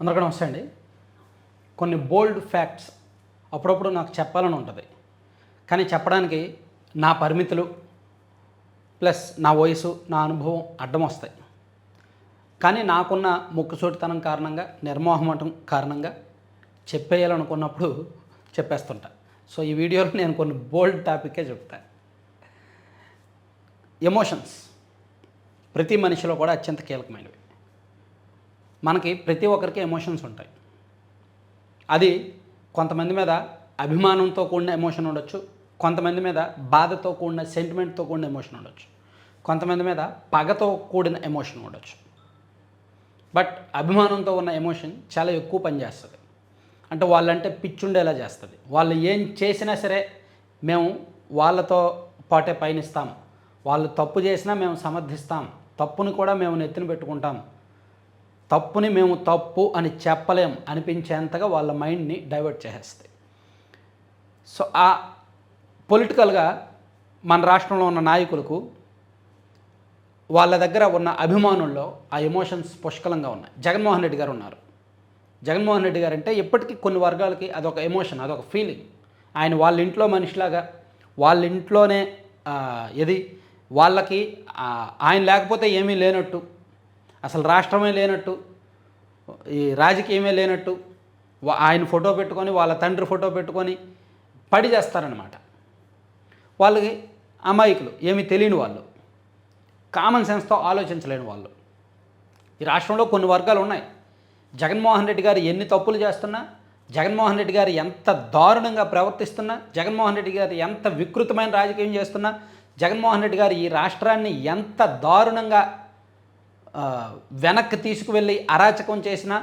అందరికీ నమస్తే అండి. కొన్ని బోల్డ్ ఫ్యాక్ట్స్ అప్పుడప్పుడు నాకు చెప్పాలని ఉంటుంది. కానీ చెప్పడానికి నా పరిమితులు ప్లస్ నా వయసు నా అనుభవం అడ్డం వస్తాయి. కానీ నాకున్న ముక్కుసోటితనం కారణంగా నిర్మోహమటం కారణంగా చెప్పేయాలనుకున్నప్పుడు చెప్పేస్తుంటా. సో ఈ వీడియోలో నేను కొన్ని బోల్డ్ టాపికే చెప్తా. ఎమోషన్స్. ప్రతి మనిషిలో కూడా అత్యంత కీలకమైనవి. మనకి ప్రతి ఒక్కరికి ఎమోషన్స్ ఉంటాయి. అది కొంతమంది మీద అభిమానంతో కూడిన ఎమోషన్ ఉండొచ్చు కొంతమంది మీద బాధతో కూడిన సెంటిమెంట్తో కూడిన ఎమోషన్ ఉండొచ్చు కొంతమంది మీద పగతో కూడిన ఎమోషన్ ఉండొచ్చు. బట్ అభిమానంతో ఉన్న ఎమోషన్ చాలా ఎక్కువ పనిచేస్తుంది అంటే వాళ్ళంటే పిచ్చుండేలా చేస్తుంది. వాళ్ళు ఏం చేసినా సరే మేము వాళ్ళతో పాటే పయనిస్తాం. వాళ్ళు తప్పు చేసినా మేము సమర్థిస్తాం. తప్పుని కూడా మేము నెత్తిన పెట్టుకుంటాం. తప్పుని మేము తప్పు అని చెప్పలేం అనిపించేంతగా వాళ్ళ మైండ్ని డైవర్ట్ చేసేస్తాయి. సో ఆ పొలిటికల్గా మన రాష్ట్రంలో ఉన్న నాయకులకు వాళ్ళ దగ్గర ఉన్న అభిమానుల్లో ఆ ఎమోషన్స్ పుష్కలంగా ఉన్నాయి. జగన్మోహన్ రెడ్డి గారు ఉన్నారు. జగన్మోహన్ రెడ్డి గారు అంటే ఇప్పటికీ కొన్ని వర్గాలకి అదొక ఎమోషన్ అదొక ఫీలింగ్. ఆయన వాళ్ళ ఇంట్లో మనిషిలాగా వాళ్ళ ఇంట్లోనే ఇది వాళ్ళకి ఆయన లేకపోతే ఏమీ లేనట్టు అసలు రాష్ట్రమే లేనట్టు ఈ రాజకీయమే లేనట్టు ఆయన ఫోటో పెట్టుకొని వాళ్ళ తండ్రి ఫోటో పెట్టుకొని పడి చేస్తారనమాట వాళ్ళకి అమాయకులు ఏమీ తెలియని వాళ్ళు కామన్ సెన్స్తో ఆలోచించలేని వాళ్ళు. ఈ రాష్ట్రంలో కొన్ని వర్గాలు ఉన్నాయి. జగన్మోహన్ రెడ్డి గారు ఎన్ని తప్పులు చేస్తున్నా జగన్మోహన్ రెడ్డి గారు ఎంత దారుణంగా ప్రవర్తిస్తున్నా జగన్మోహన్ రెడ్డి గారు ఎంత వికృతమైన రాజకీయం చేస్తున్నా జగన్మోహన్ రెడ్డి గారు ఈ రాష్ట్రాన్ని ఎంత దారుణంగా వెనక్కి తీసుకువెళ్ళి అరాచకం చేసినా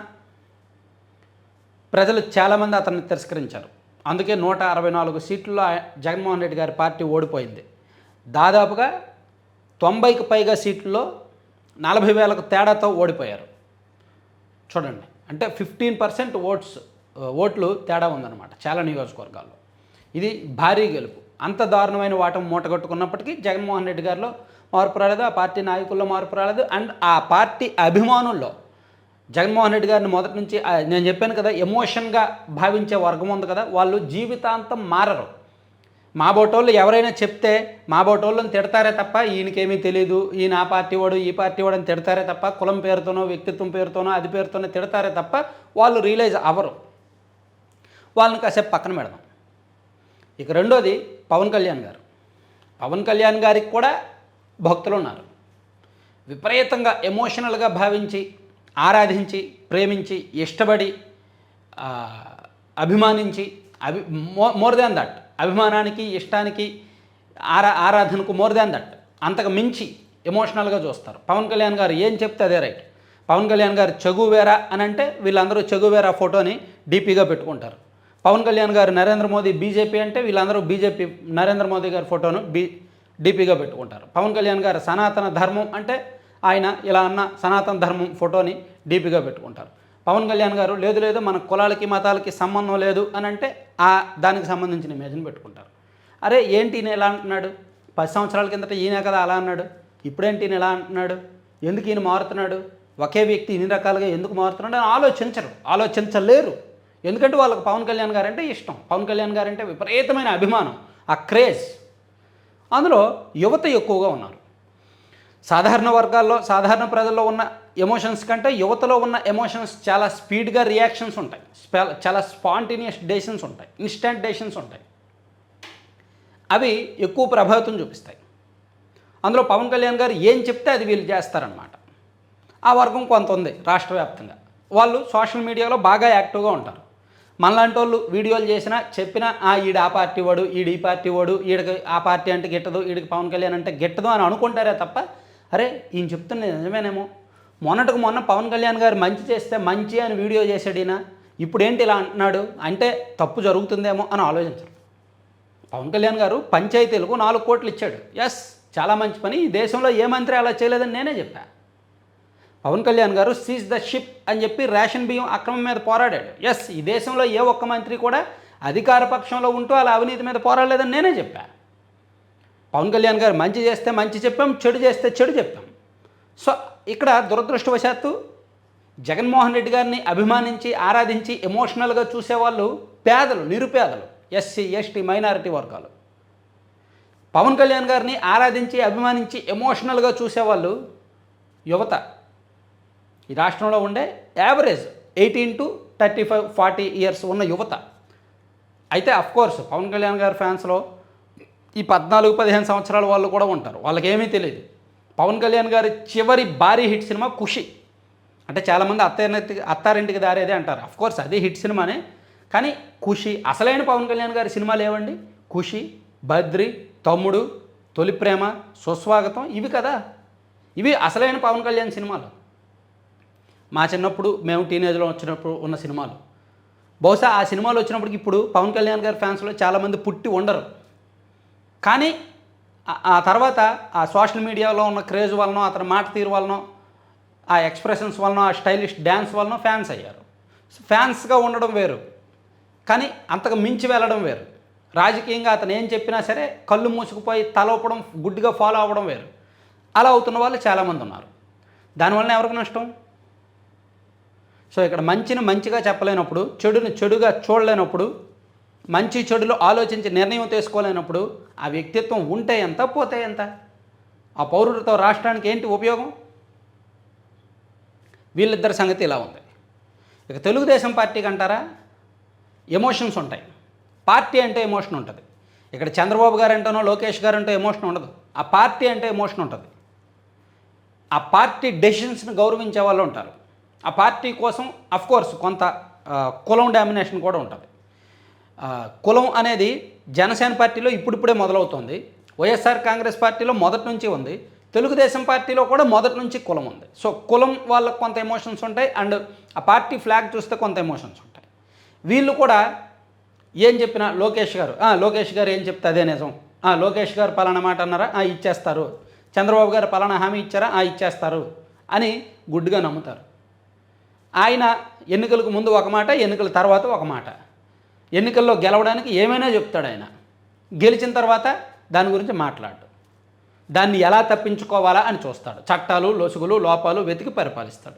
ప్రజలు చాలామంది అతన్ని తిరస్కరించారు. అందుకే నూట అరవై నాలుగు సీట్లలో జగన్మోహన్ రెడ్డి గారి పార్టీ ఓడిపోయింది. దాదాపుగా తొంభైకి పైగా సీట్లలో నలభై వేలకు తేడాతో ఓడిపోయారు. చూడండి అంటే ఫిఫ్టీన్ పర్సెంట్ ఓట్స్ ఓట్లు తేడా ఉందన్నమాట చాలా నియోజకవర్గాల్లో. ఇది భారీ గెలుపు. అంత దారుణమైన వాటం మూటగట్టుకున్నప్పటికీ జగన్మోహన్ రెడ్డి గారిలో మార్పు రాలేదు ఆ పార్టీ నాయకుల్లో మార్పు రాలేదు. అండ్ ఆ పార్టీ అభిమానుల్లో జగన్మోహన్ రెడ్డి గారిని మొదటి నుంచి నేను చెప్పాను కదా ఎమోషన్గా భావించే వర్గం ఉంది కదా వాళ్ళు జీవితాంతం మారరు. మా బోటోళ్ళు ఎవరైనా చెప్తే మా బోటోళ్ళని తిడతారే తప్ప ఈయనకేమీ తెలియదు ఈయన ఆ పార్టీ వాడు ఈ పార్టీ వాడు అని తిడతారే తప్ప కులం పేరుతోనో వ్యక్తిత్వం పేరుతోనో అది పేరుతోనో తిడతారే తప్ప వాళ్ళు రియలైజ్ అవ్వరు. వాళ్ళని కాసేపు పక్కన పెడదాం. ఇక రెండోది పవన్ కళ్యాణ్ గారు. పవన్ కళ్యాణ్ గారికి కూడా భక్తులు ఉన్నారు విపరీతంగా ఎమోషనల్గా భావించి ఆరాధించి ప్రేమించి ఇష్టపడి అభిమానించి అభి మో- మోర్ దాన్ దట్. అభిమానానికి ఇష్టానికి ఆరా ఆరాధనకు మోర్ దాన్ దట్. అంతకు మించి ఎమోషనల్గా చూస్తారు. పవన్ కళ్యాణ్ గారు ఏం చెప్తే అదే రైట్. పవన్ కళ్యాణ్ గారు చెగువేరా అని అంటే వీళ్ళందరూ చెగువేరా ఫోటోని డీపీగా పెట్టుకుంటారు. పవన్ కళ్యాణ్ గారు నరేంద్ర మోదీ బీజేపీ అంటే వీళ్ళందరూ బీజేపీ నరేంద్ర మోదీ గారి ఫోటోను బీ డీపీగా పెట్టుకుంటారు. పవన్ కళ్యాణ్ గారు సనాతన ధర్మం అంటే ఆయన ఇలా అన్న సనాతన ధర్మం ఫోటోని డీపీగా పెట్టుకుంటారు. పవన్ కళ్యాణ్ గారు లేదు లేదు మన కులాలకి మతాలకి సంబంధం లేదు అని అంటే ఆ దానికి సంబంధించిన ఇమేజ్ని పెట్టుకుంటారు. అరే ఏంటి ఈయన ఎలా అంటున్నాడు? పది సంవత్సరాల కిందట ఈయనే కదా అలా అన్నాడు. ఇప్పుడేంటి ఈయన ఎలా అంటున్నాడు? ఎందుకు ఈయన మారుతున్నాడు? ఒకే వ్యక్తి ఇన్ని రకాలుగా ఎందుకు మారుతున్నాడు అని ఆలోచించరు. ఆలోచించలేరు. ఎందుకంటే వాళ్ళకి పవన్ కళ్యాణ్ గారు అంటే ఇష్టం. పవన్ కళ్యాణ్ గారు అంటే విపరీతమైన అభిమానం. ఆ క్రేజ్. అందులో యువత ఎక్కువగా ఉన్నారు. సాధారణ వర్గాల్లో సాధారణ ప్రజల్లో ఉన్న ఎమోషన్స్ కంటే యువతలో ఉన్న ఎమోషన్స్ చాలా స్పీడ్గా రియాక్షన్స్ ఉంటాయి. చాలా స్పాంటేనియస్ డెసిషన్స్ ఉంటాయి. ఇన్స్టెంట్ డెసిషన్స్ ఉంటాయి. అవి ఎక్కువ ప్రభావితం చూపిస్తాయి. అందులో పవన్ కళ్యాణ్ గారు ఏం చెప్తే అది వీళ్ళు చేస్తారనమాట ఆ వర్గం కొంత ఉంది రాష్ట్ర వ్యాప్తంగా. వాళ్ళు సోషల్ మీడియాలో బాగా యాక్టివ్గా ఉంటారు. మనలాంటి వాళ్ళు వీడియోలు చేసినా చెప్పినా ఆ ఈడు ఆ పార్టీ వాడు ఈడు ఈ పార్టీ వాడు ఈడికి ఆ పార్టీ అంటే గిట్టదు ఈడికి పవన్ కళ్యాణ్ అంటే గిట్టదు అని అనుకుంటారే తప్ప అరే ఈయన చెప్తున్నది నిజమేనేమో. మొన్నటికి మొన్న పవన్ కళ్యాణ్ గారు మంచి చేస్తే మంచి అని వీడియో చేశాడు ఈయన ఇప్పుడు ఏంటి ఇలా అంటున్నాడు? అంటే తప్పు జరుగుతుందేమో అని ఆలోచించరు. పవన్ కళ్యాణ్ గారు పంచాయతీలకు నాలుగు కోట్లు ఇచ్చాడు. ఎస్ చాలా మంచి పని. ఈ దేశంలో ఏ మంత్రి అలా చేయలేదని నేనే చెప్పా. పవన్ కళ్యాణ్ గారు సీజ్ ద షిప్ అని చెప్పి రేషన్ బియ్యం అక్రమం మీద పోరాడాడు. ఎస్ ఈ దేశంలో ఏ ఒక్క మంత్రి కూడా అధికార పక్షంలో ఉంటూ అలా అవినీతి మీద పోరాడలేదని నేనే చెప్పా. పవన్ కళ్యాణ్ గారు మంచి చేస్తే మంచి చెప్పాం చెడు చేస్తే చెడు చెప్పాం. సో ఇక్కడ దురదృష్టవశాత్తు జగన్మోహన్ రెడ్డి గారిని అభిమానించి ఆరాధించి ఎమోషనల్గా చూసేవాళ్ళు పేదలు నిరుపేదలు ఎస్సీ ఎస్టీ మైనారిటీ వర్గాలు. పవన్ కళ్యాణ్ గారిని ఆరాధించి అభిమానించి ఎమోషనల్గా చూసేవాళ్ళు యువత. ఈ రాష్ట్రంలో ఉండే average eighteen to thirty five forty years ఉన్న యువత. అయితే అఫ్కోర్స్ పవన్ కళ్యాణ్ గారి ఫ్యాన్స్లో ఈ పద్నాలుగు పదిహేను సంవత్సరాల వాళ్ళు కూడా ఉంటారు. వాళ్ళకి ఏమీ తెలియదు పవన్ కళ్యాణ్ గారి చివరి భారీ హిట్ సినిమా ఖుషి. అంటే చాలామంది అత్తారింటికి అత్తారింటికి దారేదే అంటారు. అఫ్కోర్స్ అదే హిట్ సినిమానే. కానీ ఖుషి అసలైన పవన్ కళ్యాణ్ గారి సినిమాలు ఏవండి? ఖుషి బద్రి తమ్ముడు తొలి ప్రేమ సుస్వాగతం ఇవి కదా. ఇవి అసలైన పవన్ కళ్యాణ్ సినిమాలు. మా చిన్నప్పుడు మేము టీనేజ్లో వచ్చినప్పుడు ఉన్న సినిమాలు. బహుశా ఆ సినిమాలు వచ్చినప్పటికి ఇప్పుడు పవన్ కళ్యాణ్ గారి ఫ్యాన్స్లో చాలామంది పుట్టి ఉండరు. కానీ ఆ- తర్వాత ఆ సోషల్ మీడియాలో ఉన్న క్రేజ్ వలన అతని మాట తీరు వలన ఆ ఎక్స్ప్రెషన్స్ వలన ఆ స్టైలిష్ డ్యాన్స్ వలన ఫ్యాన్స్ అయ్యారు. ఫ్యాన్స్గా ఉండడం వేరు. కానీ అంతకు మించి వెళ్ళడం వేరు. రాజకీయంగా అతను ఏం చెప్పినా సరే కళ్ళు మూసుకుపోయి తల ఊపడం గుడ్డిగా ఫాలో అవ్వడం వేరు. అలా అవుతున్న వాళ్ళు చాలామంది ఉన్నారు. దానివల్ల ఎవరికి నష్టం? సో ఇక్కడ మంచిని మంచిగా చెప్పలేనప్పుడు చెడుని చెడుగా చూడలేనప్పుడు మంచి చెడులు ఆలోచించి నిర్ణయం తీసుకోలేనప్పుడు ఆ వ్యక్తిత్వం ఉంటే ఎంత పోతే ఎంత? ఆ పౌరుడితో రాష్ట్రానికి ఏంటి ఉపయోగం? వీళ్ళిద్దరి సంగతి ఇలా ఉంది. ఇక తెలుగుదేశం పార్టీకి అంటారా? ఎమోషన్స్ ఉంటాయి. పార్టీ అంటే ఎమోషన్ ఉంటుంది. ఇక్కడ చంద్రబాబు గారు అంటేనో లోకేష్ గారు అంటే ఎమోషన్ ఉండదు. ఆ పార్టీ అంటే ఎమోషన్ ఉంటుంది. ఆ పార్టీ డెసిషన్స్ని గౌరవించే వాళ్ళు ఉంటారు. ఆ పార్టీ కోసం అఫ్కోర్స్ కొంత కులం డామినేషన్ కూడా ఉంటుంది. కులం అనేది జనసేన పార్టీలో ఇప్పుడిప్పుడే మొదలవుతుంది. వైఎస్ఆర్ కాంగ్రెస్ పార్టీలో మొదటి నుంచి ఉంది. తెలుగుదేశం పార్టీలో కూడా మొదటి నుంచి కులం ఉంది. సో కులం వాళ్ళకు కొంత ఎమోషన్స్ ఉంటాయి అండ్ ఆ పార్టీ ఫ్లాగ్ చూస్తే కొంత ఎమోషన్స్ ఉంటాయి. వీళ్ళు కూడా ఏం చెప్పినా లోకేష్ గారు "ఆ, లోకేష్ గారు ఏం చెప్తే అదే నిజం. "ఆ, లోకేష్ గారు పలానా మాట అన్నారా? ఇచ్చేస్తారు. చంద్రబాబు గారు పలానా హామీ ఇచ్చారా? ఇచ్చేస్తారు. అని గుడ్డుగా నమ్ముతారు. ఆయన ఎన్నికలకు ముందు ఒక మాట ఎన్నికల తర్వాత ఒక మాట. ఎన్నికల్లో గెలవడానికి ఏమైనా చెప్తాడు ఆయన. గెలిచిన తర్వాత దాని గురించి మాట్లాడు. దాన్ని ఎలా తప్పించుకోవాలా అని చూస్తాడు. చట్టాలు లొసుగులు లోపాలు వెతికి పరిపాలిస్తాడు.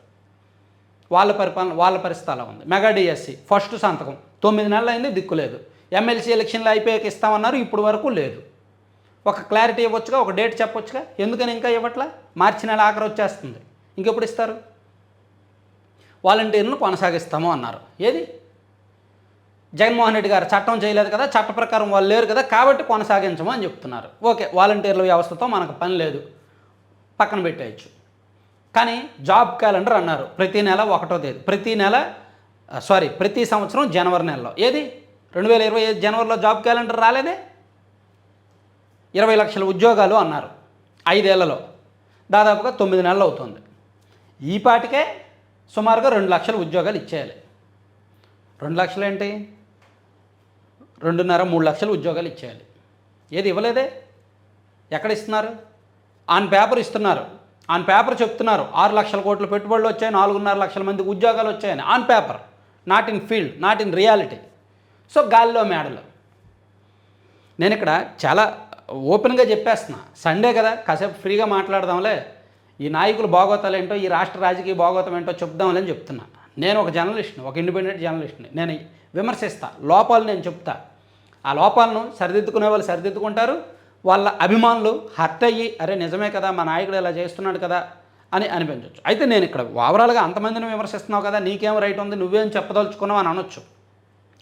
వాళ్ళ పరిపాలన వాళ్ళ పరిస్థితి అలా ఉంది. మెగా డిఎస్సి ఫస్ట్ సంతకం. తొమ్మిది నెలలు అయింది దిక్కు లేదు. ఎమ్మెల్సీ ఎలక్షన్లు అయిపోయాక ఇస్తామన్నారు ఇప్పుడు వరకు లేదు. ఒక క్లారిటీ ఇవ్వచ్చుగా ఒక డేట్ చెప్పొచ్చుగా. ఎందుకని ఇంకా ఇవ్వట్లా? మార్చి నెల ఆఖరి వచ్చేస్తుంది. ఇంకెప్పుడు ఇస్తారు? వాలంటీర్లను కొనసాగిస్తాము అన్నారు. ఏది? జగన్మోహన్ రెడ్డి గారు చట్టం చేయలేదు కదా చట్ట ప్రకారం వాళ్ళు లేరు కదా కాబట్టి కొనసాగించము అని చెప్తున్నారు. ఓకే వాలంటీర్ల వ్యవస్థతో మనకు పని లేదు పక్కన పెట్టేయచ్చు. కానీ జాబ్ క్యాలెండర్ అన్నారు ప్రతి నెల ఒకటో తేదీ ప్రతి నెల సారీ ప్రతి సంవత్సరం జనవరి నెలలో. ఏది? రెండు వేల ఇరవై ఐదు జనవరిలో జాబ్ క్యాలెండర్ రాలేదే? ఇరవై లక్షల ఉద్యోగాలు అన్నారు ఐదేళ్ళలో. దాదాపుగా తొమ్మిది నెలలు అవుతుంది. ఈ పాటికే సుమారుగా రెండు లక్షల ఉద్యోగాలు ఇచ్చేయాలి. రెండు లక్షలు ఏంటి? రెండున్నర మూడు లక్షల ఉద్యోగాలు ఇచ్చేయాలి. ఏది ఇవ్వలేదే? ఎక్కడ ఇస్తున్నారు? ఆన్ పేపర్ ఇస్తున్నారు. ఆన్ పేపర్ చెప్తున్నారు. ఆరు లక్షల కోట్ల పెట్టుబడులు వచ్చాయి నాలుగున్నర లక్షల మందికి ఉద్యోగాలు వచ్చాయని. On paper. Not in field not in reality so గాలిలో మేడలు. నేను ఇక్కడ చాలా ఓపెన్గా చెప్పేస్తున్నా. సండే కదా కాసేపు ఫ్రీగా మాట్లాడదాంలే. ఈ నాయకులు బాగోతాలు ఏంటో ఈ రాష్ట్ర రాజకీయ బాగోతం ఏంటో చెప్దామని చెప్తున్నా. నేను ఒక జర్నలిస్ట్ని ఒక ఇండిపెండెంట్ జర్నలిస్ట్ని. నేను విమర్శిస్తా. లోపాలు నేను చెప్తా. ఆ లోపాలను సరిదిద్దుకునే వాళ్ళు సరిదిద్దుకుంటారు. వాళ్ళ అభిమానులు హర్ట్ అయ్యి అరే నిజమే కదా మా నాయకుడు ఇలా చేస్తున్నాడు కదా అని అనిపించవచ్చు అయితే నేను ఇక్కడ ఓవరాల్గా అంతమందిని విమర్శిస్తున్నావు కదా నీకేం రైట్ ఉంది నువ్వేం చెప్పదలుచుకున్నావు అని అనొచ్చు.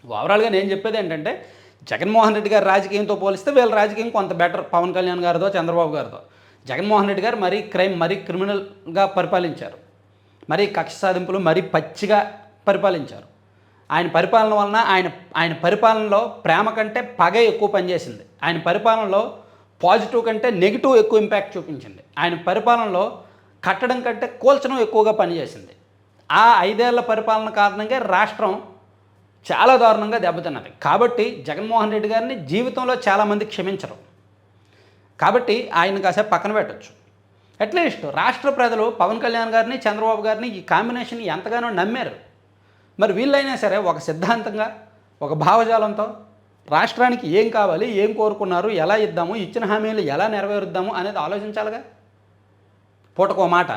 ఓవరాల్గా నేను చెప్పేది ఏంటంటే జగన్మోహన్ రెడ్డి గారి రాజకీయంతో పోలిస్తే వీళ్ళ రాజకీయం కొంత బెటర్. పవన్ కళ్యాణ్ గారిదో చంద్రబాబు గారిదో. జగన్మోహన్ రెడ్డి గారు మరీ క్రైమ్ మరీ క్రిమినల్గా పరిపాలించారు. మరీ కక్ష సాధింపులు మరీ పచ్చిగా పరిపాలించారు. ఆయన పరిపాలన వలన ఆయన ఆయన పరిపాలనలో ప్రేమ కంటే పగే ఎక్కువ పనిచేసింది. ఆయన పరిపాలనలో పాజిటివ్ కంటే నెగిటివ్ ఎక్కువ ఇంపాక్ట్ చూపించింది. ఆయన పరిపాలనలో కట్టడం కంటే కూల్చడం ఎక్కువగా పనిచేసింది. ఆ ఐదేళ్ళ పరిపాలన కారణంగా రాష్ట్రం చాలా దారుణంగా దెబ్బతిన్నది. కాబట్టి జగన్మోహన్ రెడ్డి గారిని జీవితంలో చాలామంది క్షమించరు. కాబట్టి ఆయన కాసేపు పక్కన పెట్టచ్చు. అట్లీస్ట్ రాష్ట్ర ప్రజలు పవన్ కళ్యాణ్ గారిని చంద్రబాబు గారిని ఈ కాంబినేషన్ ఎంతగానో నమ్మారు. మరి వీళ్ళైనా సరే ఒక సిద్ధాంతంగా ఒక భావజాలంతో రాష్ట్రానికి ఏం కావాలి ఏం కోరుకున్నారు ఎలా ఇద్దాము ఇచ్చిన హామీలు ఎలా నెరవేరుద్దాము అనేది ఆలోచించాలిగా? పూటకో మాట.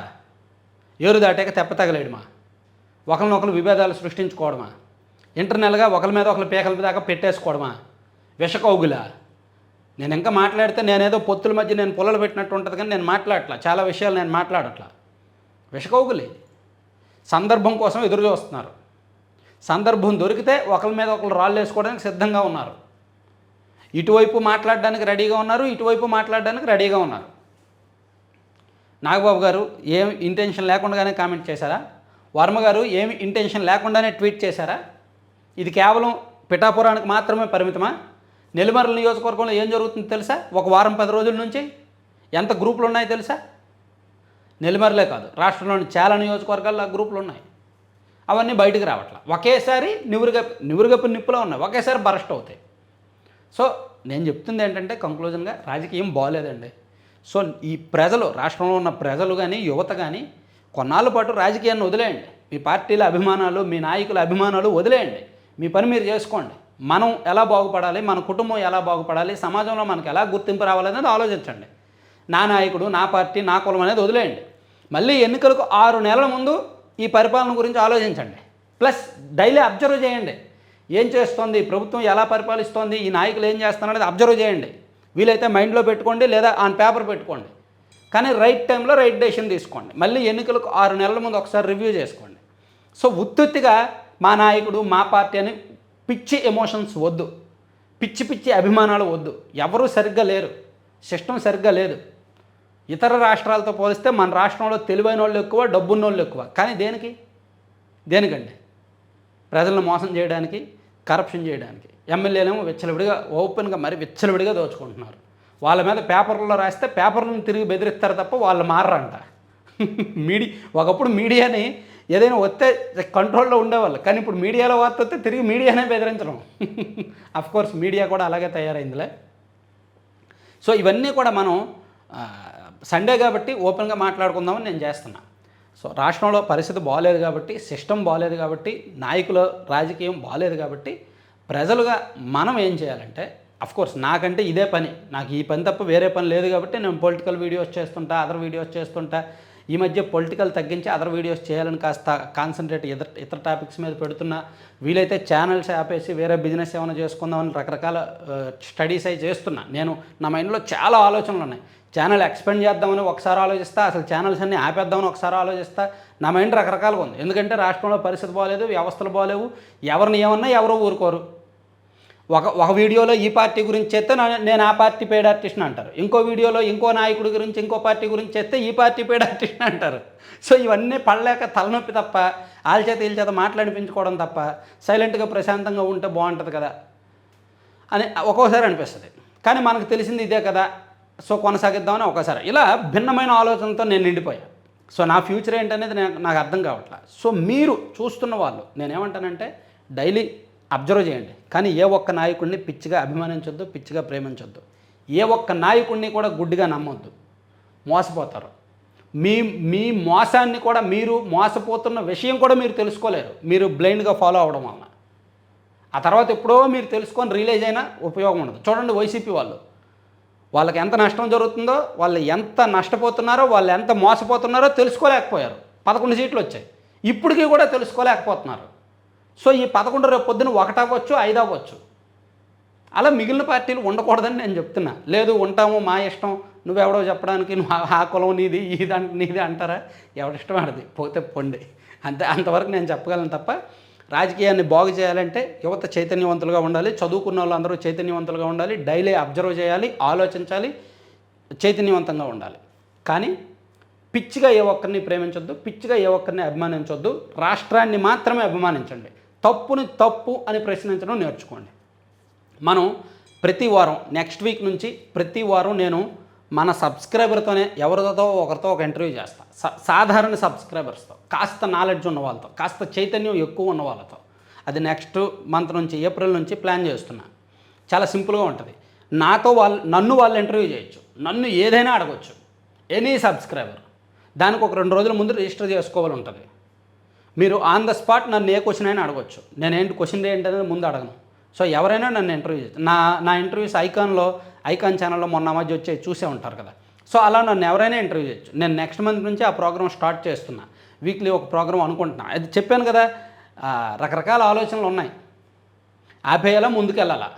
ఏరు దాటాక తెప్ప తగలేడుమా? ఒకరినొకరు విభేదాలు సృష్టించుకోవడమా? ఇంటర్నల్గా ఒకరి మీద ఒకరి పీకల దాకా పెట్టేసుకోవడమా? విషకౌగులా? నేను ఇంకా మాట్లాడితే నేనేదో పొత్తుల మధ్య నేను పొలలు పెట్టినట్టు ఉంటుంది కానీ నేను మాట్లాడట్లా. చాలా విషయాలు నేను మాట్లాడట్లా. విషకౌగులి. సందర్భం కోసం ఎదురు చూస్తున్నారు. సందర్భం దొరికితే ఒకరి మీద ఒకరు రాళ్ళు వేసుకోవడానికి సిద్ధంగా ఉన్నారు. ఇటువైపు మాట్లాడడానికి రెడీగా ఉన్నారు ఇటువైపు మాట్లాడడానికి రెడీగా ఉన్నారు. నాగబాబు గారు ఏం ఇంటెన్షన్ లేకుండానే కామెంట్ చేశారా? వర్మ గారు ఏమి ఇంటెన్షన్ లేకుండానే ట్వీట్ చేశారా? ఇది కేవలం పిఠాపురానికి మాత్రమే పరిమితమా? నెల్లిమర్ల నియోజకవర్గంలో ఏం జరుగుతుందో తెలుసా? ఒక వారం పది రోజుల నుంచి ఎంత గ్రూపులు ఉన్నాయో తెలుసా? నెల్లిమర్లే కాదు రాష్ట్రంలోని చాలా నియోజకవర్గాల్లో ఆ గ్రూపులు ఉన్నాయి. అవన్నీ బయటికి రావట్లా. ఒకేసారి నివురుగప్ప నివురుగప్పు నిప్పులో ఉన్నాయి. ఒకేసారి బరస్ట్ అవుతాయి. సో నేను చెప్తుంది ఏంటంటే కంక్లూజన్గా రాజకీయం బాగోలేదండి సో ఈ ప్రజలు రాష్ట్రంలో ఉన్న ప్రజలు కానీ యువత కానీ కొన్నాళ్ళ పాటు రాజకీయాన్ని వదిలేయండి. మీ పార్టీల అభిమానాలు మీ నాయకుల అభిమానాలు వదిలేయండి. మీ పని మీరు చేసుకోండి. మనం ఎలా బాగుపడాలి మన కుటుంబం ఎలా బాగుపడాలి సమాజంలో మనకు ఎలా గుర్తింపు రావాలనేది ఆలోచించండి. నా నాయకుడు నా పార్టీ నా కులం అనేది వదిలేయండి. మళ్ళీ ఎన్నికలకు ఆరు నెలల ముందు ఈ పరిపాలన గురించి ఆలోచించండి. ప్లస్ డైలీ అబ్జర్వ్ చేయండి. ఏం చేస్తోంది ప్రభుత్వం ఎలా పరిపాలిస్తోంది ఈ నాయకులు ఏం చేస్తున్నారనేది అబ్జర్వ్ చేయండి. వీలైతే మైండ్లో పెట్టుకోండి లేదా ఆన్ పేపర్ పెట్టుకోండి. కానీ రైట్ టైంలో రైట్ డెసిషన్ తీసుకోండి. మళ్ళీ ఎన్నికలకు ఆరు నెలల ముందు ఒకసారి రివ్యూ చేసుకోండి. సో ఉత్తుత్తిగా మా నాయకుడు మా పార్టీ అని పిచ్చి ఎమోషన్స్ వద్దు. పిచ్చి పిచ్చి అభిమానాలు వద్దు. ఎవరూ సరిగ్గా లేరు. సిస్టమ్ సరిగ్గా లేదు. ఇతర రాష్ట్రాలతో పోలిస్తే మన రాష్ట్రంలో తెలివైన వాళ్ళు ఎక్కువ డబ్బున్న వాళ్ళు ఎక్కువ. కానీ దేనికి? దేనికండి? ప్రజలను మోసం చేయడానికి కరప్షన్ చేయడానికి. ఎమ్మెల్యేలేమో విచ్చలవిడిగా ఓపెన్గా మరి విచ్చలవిడిగా దోచుకుంటున్నారు. వాళ్ళ మీద పేపర్లో రాస్తే పేపర్లను తిరిగి బెదిరిస్తారు తప్ప వాళ్ళు మారరంట. మీడియా ఒకప్పుడు మీడియాని ఏదైనా వస్తే కంట్రోల్లో ఉండేవాళ్ళు. కానీ ఇప్పుడు మీడియాలో వార్త వస్తే తిరిగి మీడియానే బెదిరించడం. కోర్స్ మీడియా కూడా అలాగే తయారైందిలే. సో ఇవన్నీ కూడా మనం సండే కాబట్టి ఓపెన్గా మాట్లాడుకుందామని నేను చేస్తున్నా. సో రాష్ట్రంలో పరిస్థితి బాగాలేదు కాబట్టి సిస్టమ్ బాగాలేదు కాబట్టి నాయకుల రాజకీయం బాగాలేదు కాబట్టి ప్రజలుగా మనం ఏం చేయాలంటే కోర్స్ నాకంటే ఇదే పని. నాకు ఈ పని తప్ప వేరే పని లేదు కాబట్టి నేను పొలిటికల్ వీడియోస్ చేస్తుంటా అదర్ వీడియోస్ చేస్తుంటా ఈ మధ్య పొలిటికల్ తగ్గించి అదర్ వీడియోస్ చేయాలని కాస్త కాన్సన్ట్రేట్ ఇతర ఇతర టాపిక్స్ మీద పెడుతున్నా. వీలైతే ఛానల్స్ ఆపేసి వేరే బిజినెస్ ఏమైనా చేసుకుందామని రకరకాల స్టడీస్ అయి చేస్తున్నా. నేను నా మైండ్లో చాలా ఆలోచనలు ఉన్నాయి. ఛానల్ ఎక్స్పెండ్ చేద్దామని ఒకసారి ఆలోచిస్తా అసలు ఛానల్స్ అన్ని ఆపేద్దామని ఒకసారి ఆలోచిస్తా. నా మైండ్ రకరకాలుగా ఉంది. ఎందుకంటే రాష్ట్రంలో పరిస్థితి బాగాలేదు వ్యవస్థలు బాగాలేవు ఎవరిని ఏమన్నా ఎవరో ఊరుకోరు. ఒక ఒక వీడియోలో ఈ పార్టీ గురించి చేస్తే నేను ఆ పార్టీ పేడ్ ఆర్టిస్ట్ అంటారు. ఇంకో వీడియోలో ఇంకో నాయకుడి గురించి ఇంకో పార్టీ గురించి చేస్తే ఈ పార్టీ పేడ్ ఆర్టిస్ట్ అంటారు. సో ఇవన్నీ పడలేక తలనొప్పి తప్ప వాళ్ళ చేత వీళ్ళ చేత మాట్లాడిపించుకోవడం తప్ప సైలెంట్గా ప్రశాంతంగా ఉంటే బాగుంటుంది కదా అని ఒక్కోసారి అనిపిస్తుంది. కానీ మనకు తెలిసింది ఇదే కదా సో కొనసాగిద్దామని ఒకసారి ఇలా భిన్నమైన ఆలోచనతో నేను నిండిపోయా. సో నా ఫ్యూచర్ ఏంటనేది నాకు నాకు అర్థం కావట్లా. సో మీరు చూస్తున్న వాళ్ళు నేనేమంటానంటే డైలీ అబ్జర్వ్ చేయండి. కానీ ఏ ఒక్క నాయకుడిని పిచ్చిగా అభిమానించొద్దు పిచ్చిగా ప్రేమించొద్దు. ఏ ఒక్క నాయకుడిని కూడా గుడ్డిగా నమ్మొద్దు. మోసపోతారు. మీ మీ మోసాన్ని కూడా మీరు మోసపోతున్న విషయం కూడా మీరు తెలుసుకోలేరు. మీరు బ్లైండ్గా ఫాలో అవడం వలన. ఆ తర్వాత ఎప్పుడో మీరు తెలుసుకొని రిలీజ్ అయినా ఉపయోగం ఉండదు. చూడండి వైసీపీ వాళ్ళు. వాళ్ళకి ఎంత నష్టం జరుగుతుందో వాళ్ళు ఎంత నష్టపోతున్నారో వాళ్ళు ఎంత మోసపోతున్నారో తెలుసుకోలేకపోయారు. పదకొండు సీట్లు వచ్చాయి. ఇప్పటికీ కూడా తెలుసుకోలేకపోతున్నారు. సో ఈ పదకొండు రేపు పొద్దున ఒకటి అవ్వచ్చు ఐదు అవ్వచ్చు అలా మిగిలిన పార్టీలు ఉండకూడదని నేను చెప్తున్నా. లేదు ఉంటాము మా ఇష్టం. నువ్వెవడో చెప్పడానికి నువ్వు ఆ- ఆ కులం నీది ఇది అంట నీది అంటారా? ఎవడిష్టం ఆడది? పోతే పొండి. అంతే అంతవరకు నేను చెప్పగలను తప్ప రాజకీయాన్ని బాగు చేయాలంటే యువత చైతన్యవంతులుగా ఉండాలి. చదువుకున్న వాళ్ళందరూ చైతన్యవంతులుగా ఉండాలి. డైలీ అబ్జర్వ్ చేయాలి ఆలోచించాలి చైతన్యవంతంగా ఉండాలి. కానీ పిచ్చిగా ఏ ఒక్కరిని ప్రేమించొద్దు పిచ్చిగా ఏ ఒక్కరిని అభిమానించొద్దు. రాష్ట్రాన్ని మాత్రమే అభిమానించండి. తప్పుని తప్పు అని ప్రశ్నించడం నేర్చుకోండి. మనం ప్రతి వారం నెక్స్ట్ వీక్ నుంచి ప్రతి వారం నేను మన సబ్స్క్రైబర్తోనే ఎవరితో ఒకరితో ఒక ఇంటర్వ్యూ చేస్తా. సాధారణ సబ్స్క్రైబర్స్తో కాస్త నాలెడ్జ్ ఉన్న వాళ్ళతో కాస్త చైతన్యం ఎక్కువ ఉన్న వాళ్ళతో. అది నెక్స్ట్ మంత్ నుంచి ఏప్రిల్ నుంచి ప్లాన్ చేస్తున్నా. చాలా సింపుల్గా ఉంటుంది. నాతో వాళ్ళు నన్ను వాళ్ళు ఇంటర్వ్యూ చేయొచ్చు. నన్ను ఏదైనా అడగొచ్చు. ఎనీ సబ్స్క్రైబర్ దానికి ఒక రెండు రోజుల ముందు రిజిస్టర్ చేసుకోవాలి ఉంటుంది మీరు ఆన్ ద స్పాట్ నన్ను ఏ క్వశ్చన్ అయినా అడగొచ్చు. ఏంటి క్వశ్చన్ ఏంటనేది ముందు అడగను. సో ఎవరైనా నన్ను ఇంటర్వ్యూ నా నా ఇంటర్వ్యూస్ ఐకాన్లో ఐకాన్ ఛానల్లో మొన్న మధ్య వచ్చే చూసే ఉంటారు కదా. సో అలా నన్ను ఎవరైనా ఇంటర్వ్యూ చేయొచ్చు. నేను నెక్స్ట్ మంత్ నుంచి ఆ ప్రోగ్రామ్ స్టార్ట్ చేస్తున్నా. వీక్లీ ఒక ప్రోగ్రామ్ అనుకుంటున్నా. అది చెప్పాను కదా రకరకాల ఆలోచనలు ఉన్నాయి. ఆపేయాలా ముందుకెళ్ళాలా?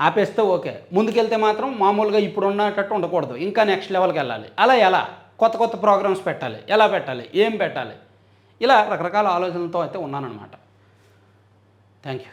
ఆపేస్తే ఓకే. ముందుకెళ్తే మాత్రం మామూలుగా ఇప్పుడు ఉన్నట్టు ఉండకూడదు. ఇంకా నెక్స్ట్ లెవెల్కి వెళ్ళాలి. అలా ఎలా? కొత్త కొత్త ప్రోగ్రామ్స్ పెట్టాలి. ఎలా పెట్టాలి? ఏం పెట్టాలి? ఇలా రకరకాల ఆలోచనలతో అయితే ఉన్నానన్నమాట. Thank you